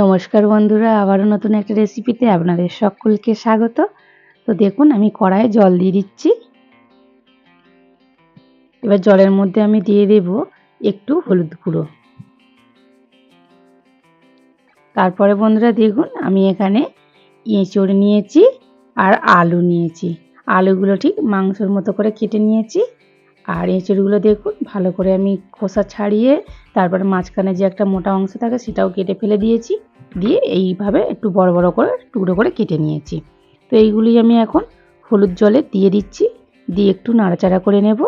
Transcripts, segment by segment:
নমস্কার বন্ধুরা, আবারও নতুন একটা রেসিপিতে আপনাদের সকলকে স্বাগত। তো দেখুন, আমি কড়াইয়ে জল দিয়ে দিচ্ছি। এবার জলের মধ্যে আমি দিয়ে দেব একটু হলুদ গুঁড়ো। তারপরে বন্ধুরা দেখুন, আমি এখানে এঁচড় নিয়েছি আর আলু নিয়েছি। আলুগুলো ঠিক মাংসর মতো করে কেটে নিয়েছি। আর এঁচড়গুলো দেখুন, ভালো করে আমি খোসা ছাড়িয়ে তারপরে মাঝখানে যে একটা মোটা অংশ থাকে সেটাও কেটে ফেলে দিয়েছি। দিয়ে এইভাবে একটু বড় বড় করে, টুকরো করে কেটে নিয়েছি। তো এইগুলি আমি এখন হলুদ জলে দিয়ে দিচ্ছি, দিয়ে একটু নাড়াচাড়া করে নেব।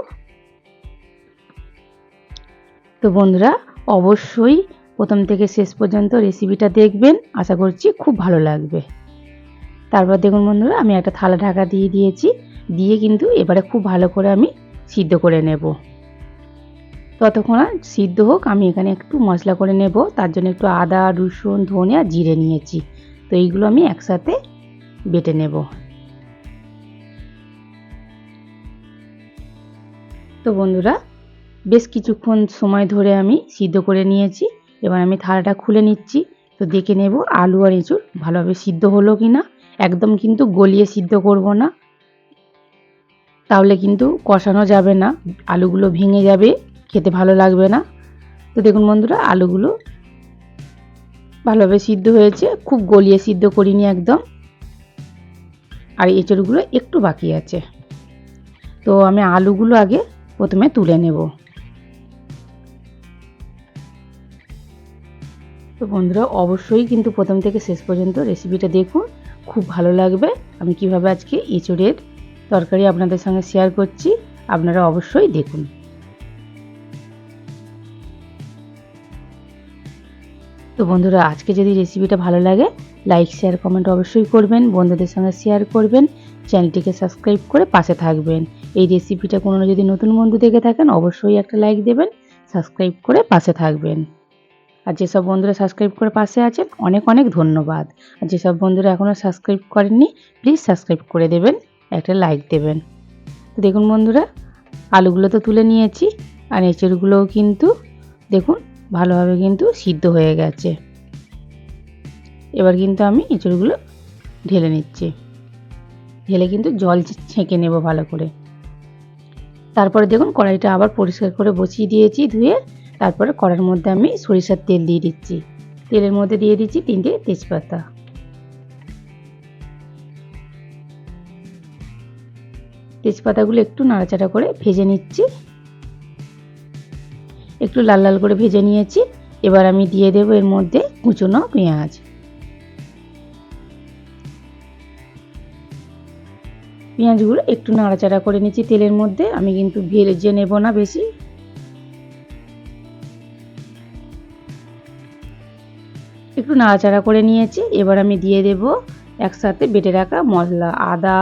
তো বন্ধুরা, অবশ্যই প্রথম থেকে শেষ পর্যন্ত রেসিপিটা দেখবেন, আশা করছি খুব ভালো লাগবে। তারপর দেখুন বন্ধুরা, আমি একটা থালা ঢাকা দিয়ে দিয়েছি, দিয়ে কিন্তু এবারে খুব ভালো করে আমি সিদ্ধ করে নেব। ততক্ষণ সিদ্ধ হোক, আমি এখানে একটু মশলা করে নেব। তার জন্য একটু আদা, রসুন ধনে আর জিরে নিয়েছি। তো এইগুলো আমি একসাথে বেটে নেব। তো বন্ধুরা, বেশ কিছুক্ষণ সময় ধরে আমি সিদ্ধ করে নিয়েছি। এবার আমি থালাটা খুলে নিচ্ছি। তো দেখে নেব আলু আর এঁচুর ভালোভাবে সিদ্ধ হলো কি না একদম কিন্তু গলিয়ে সিদ্ধ করব না। তাহলে কিন্তু কষানো যাবে না। আলুগুলো ভেঙে যাবে, খেতে ভালো লাগবে না। তো দেখুন বন্ধুরা, আলুগুলো ভালোভাবে সিদ্ধ হয়েছে। খুব গলিয়ে সিদ্ধ করিনি একদম। আর এঁচড়গুলো একটু বাকি আছে। তো আমি আলুগুলো আগে প্রথমে তুলে নেব। তো বন্ধুরা, অবশ্যই কিন্তু প্রথম থেকে শেষ পর্যন্ত রেসিপিটা দেখুন। খুব ভালো লাগবে। আমি কীভাবে আজকে এঁচড়ের তরকারি আপনাদের সঙ্গে শেয়ার করছি, আপনারা অবশ্যই দেখুন। তো বন্ধুরা, আজকে যদি রেসিপিটা ভালো লাগে লাইক শেয়ার কমেন্ট অবশ্যই করবেন, বন্ধুদের সঙ্গে শেয়ার করবেন চ্যানেলটিকে সাবস্ক্রাইব করে পাশে থাকবেন। এই রেসিপিটা কোনো যদি নতুন বন্ধু দেখে থাকেন, অবশ্যই একটা লাইক দেবেন সাবস্ক্রাইব করে পাশে থাকবেন। আর যেসব বন্ধুরা সাবস্ক্রাইব করে পাশে আছেন, অনেক অনেক ধন্যবাদ। আর যেসব বন্ধুরা এখনও সাবস্ক্রাইব করেননি প্লিজ সাবস্ক্রাইব করে দেবেন। একটা লাইক দেবেন। দেখুন বন্ধুরা, আলুগুলো তো তুলে নিয়েছি, আর এঁচড়গুলোও কিন্তু দেখুন ভালোভাবে কিন্তু সিদ্ধ হয়ে গেছে। এবার কিন্তু আমি এঁচড়গুলো ঢেলে নিচ্ছি। ঢেলে কিন্তু জল ছেঁকে নেব ভালো করে। তারপরে দেখুন কড়াইটা আবার পরিষ্কার করে বসিয়ে দিয়েছি ধুয়ে, তারপরে কড়ার মধ্যে আমি সরিষার তেল দিয়ে দিচ্ছি। তেলের মধ্যে দিয়ে দিচ্ছি তিনটে তেজপাতা। তেজপাতাগুলো একটু নাড়াচাড়া করে ভেজে নিচ্ছি। একটু লাল লাল করে ভেজে নিয়েছি। এবার আমি দিয়ে দেবো এর মধ্যে কুচনো পেঁয়াজ। পেঁয়াজগুলো একটু নাড়াচাড়া করে নিচ্ছি তেলের মধ্যে। আমি কিন্তু ভেজে নেব না বেশি। একটু নাড়াচাড়া করে নিয়েছি। এবার আমি দিয়ে দেব একসাথে বেটে রাখা মশলা, আদা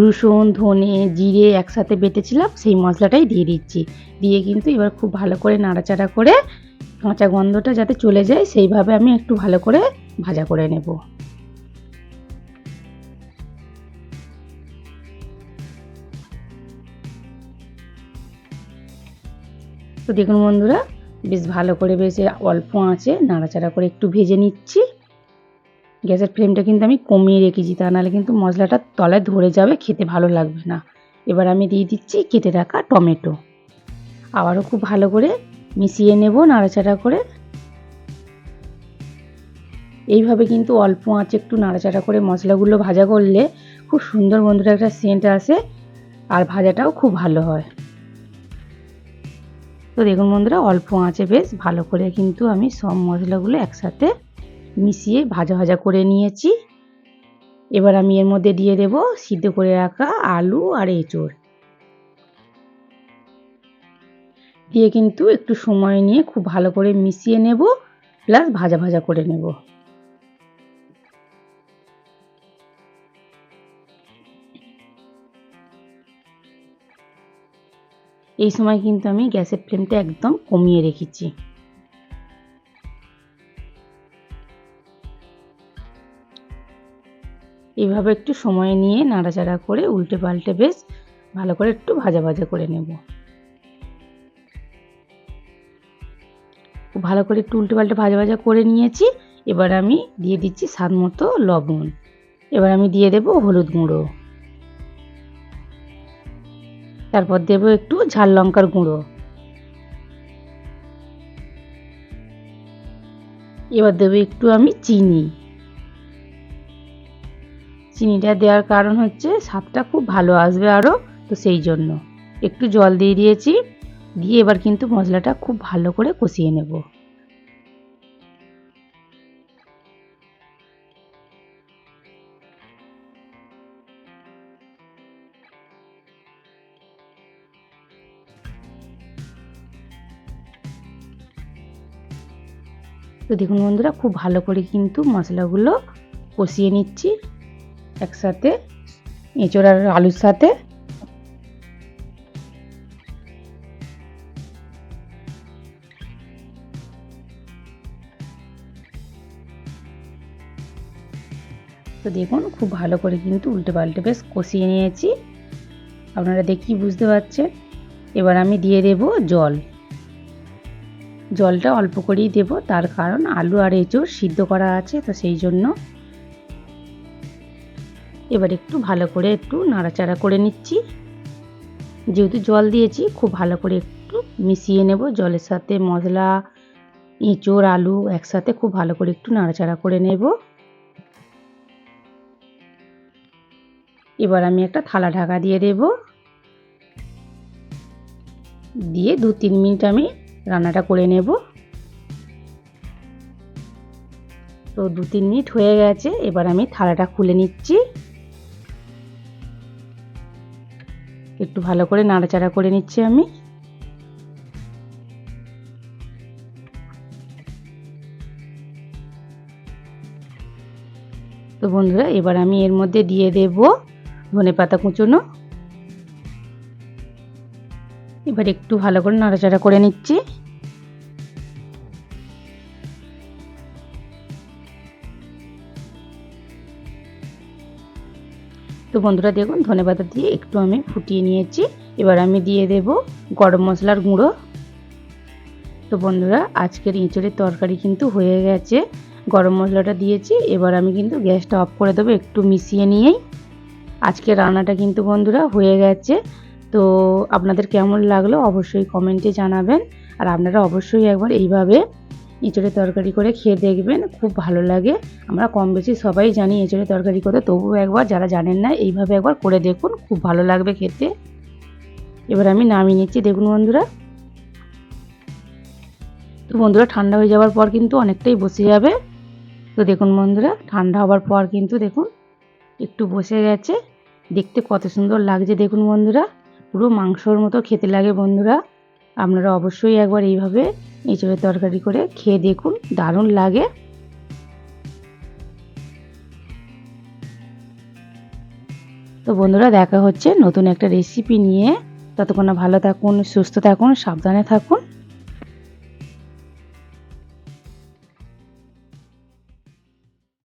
রসুন, ধনে, জিরে একসাথে বেটেছিলাম, সেই মশলাটাই দিয়ে দিচ্ছি। দিয়ে কিন্তু এবার খুব ভালো করে নাড়াচাড়া করে কাঁচা গন্ধটা যাতে চলে যায়, সেইভাবে আমি একটু ভালো করে ভাজা করে নেব। তো দেখুন বন্ধুরা, বেশ ভালো করে বেশ অল্প আঁচে নাড়াচাড়া করে একটু ভেজে নিচ্ছি। গ্যাসের ফ্লেমটা কিন্তু আমি কমিয়ে রেখেছি, তা নাহলে কিন্তু মশলাটা তলায় ধরে যাবে, খেতে ভালো লাগবে না। এবার আমি দিয়ে দিচ্ছি কেটে রাখা টমেটো। আবারও খুব ভালো করে মিশিয়ে নেব, নাড়াচাড়া করে। এইভাবে কিন্তু অল্প আঁচে একটু নাড়াচাড়া করে মশলাগুলো ভাজা করলে খুব সুন্দর বন্ধুরা একটা সেন্ট আসে, আর ভাজাটাও খুব ভালো হয়। তো দেখুন বন্ধুরা, অল্প আঁচে বেশ ভালো করে কিন্তু আমি সব মশলাগুলো একসাথে মিশিয়ে ভাজা ভাজা করে নিয়েছি। এবার আমি এর মধ্যে দিয়ে দেব সিদ্ধ করে রাখা আলু আর এঁচড়। দিয়ে কিন্তু একটু সময় নিয়ে খুব ভালো করে মিশিয়ে নেব, প্লাস ভাজা ভাজা করে নেব। এই সময় কিন্তু আমি গ্যাসের ফ্লেমটা একদম কমিয়ে রেখেছি। এইভাবে একটু সময় নিয়ে নাড়াচাড়া করে উল্টে পাল্টে বেশ ভালো করে একটু ভাজা ভাজা করে নেব। ভালো করে একটু উল্টে পাল্টে ভাজা ভাজা করে নিয়েছি। এবার আমি দিয়ে দিচ্ছি স্বাদ মতো লবণ। এবার আমি দিয়ে দেব হলুদ গুঁড়ো। তারপর দেব একটু ঝাল লঙ্কার গুঁড়ো। এবার দেবো একটু আমি চিনি। চিনিটা দেওয়ার কারণ হচ্ছে স্বাদটা খুব ভালো আসবে আরও তো সেই জন্য। একটু জল দিয়ে দিয়েছি, দিয়ে এবার কিন্তু মশলাটা খুব ভালো করে কষিয়ে নেব। তো দেখুন বন্ধুরা, খুব ভালো করে কিন্তু মশলাগুলো কষিয়ে নিচ্ছি। একসাথে, এঁচড় আর আলুর সাথে। তো দেখুন, খুব ভালো করে কিন্তু উল্টে পাল্টে বেশ কষিয়ে নিয়েছি। আপনারা দেখি বুঝতে পারছেন। এবার আমি দিয়ে দেব জল। জলটা অল্প করেই দেব, তার কারণ আলু আর এঁচড় সিদ্ধ করা আছে, তো সেই জন্য এবার একটু ভালো করে একটু নাড়াচাড়া করে নিচ্ছি। যেহেতু জল দিয়েছি, খুব ভালো করে একটু মিশিয়ে নেব। জলের সাথে মশলা, এঁচড়, আলু একসাথে খুব ভালো করে একটু নাড়াচাড়া করে নেব। এবার আমি একটা থালা ঢাকা দিয়ে দেব। দিয়ে দু তিন মিনিট আমি রান্নাটা করে নেব। তো দু তিন মিনিট হয়ে গেছে, এবার আমি থালাটা খুলে নিচ্ছি। একটু ভালো করে নাড়াচাড়া করে নিচ্ছি আমি। তো বন্ধুরা, এবার আমি এর মধ্যে দিয়ে দেব ধনে পাতা কুচুনো। এবার একটু ভালো করে নাড়াচাড়া করে নিচ্ছি। তো বন্ধুরা দেখুন, ধনে পাতা দিয়ে একটু আমি ফুটিয়ে নিয়েছি। এবার আমি দিয়ে দেব গরম মশলার গুঁড়ো। তো বন্ধুরা, আজকের ইঁচড়ের তরকারি কিন্তু হয়ে গেছে। গরম মশলাটা দিয়েছি, এবার আমি কিন্তু গ্যাসটা অফ করে দেবো একটু মিশিয়ে নিয়েই। আজকে রান্নাটা কিন্তু বন্ধুরা হয়ে গেছে। তো আপনাদের কেমন লাগল অবশ্যই কমেন্টে জানাবেন। আর আপনারা অবশ্যই একবার এইভাবে এঁচড়ের তরকারি করে খেয়ে দেখবেন খুব ভালো লাগে। আমরা কম বেশি সবাই জানি এঁচড়ের তরকারি করতে, তবুও একবার যারা জানেন না, এইভাবে একবার করে দেখুন, খুব ভালো লাগবে খেতে। এবার আমি নামিয়ে নিচ্ছি, দেখুন বন্ধুরা। তো বন্ধুরা, ঠান্ডা হয়ে যাওয়ার পর কিন্তু অনেকটাই বসে যাবে। তো দেখুন বন্ধুরা, ঠান্ডা হওয়ার পর কিন্তু দেখুন, একটু বসে গেছে। দেখতে কত সুন্দর লাগছে, দেখুন বন্ধুরা। পুরো মাংসর মতো খেতে লাগে বন্ধুরা। আপনারা অবশ্যই একবার এইভাবে এঁচড়ের তরকারি করে খেয়ে দেখুন, দারুণ লাগে। তো বন্ধুরা, দেখা হচ্ছে নতুন একটা রেসিপি নিয়ে। ততক্ষণ ভালো থাকুন, সুস্থ থাকুন, সাবধানে থাকুন।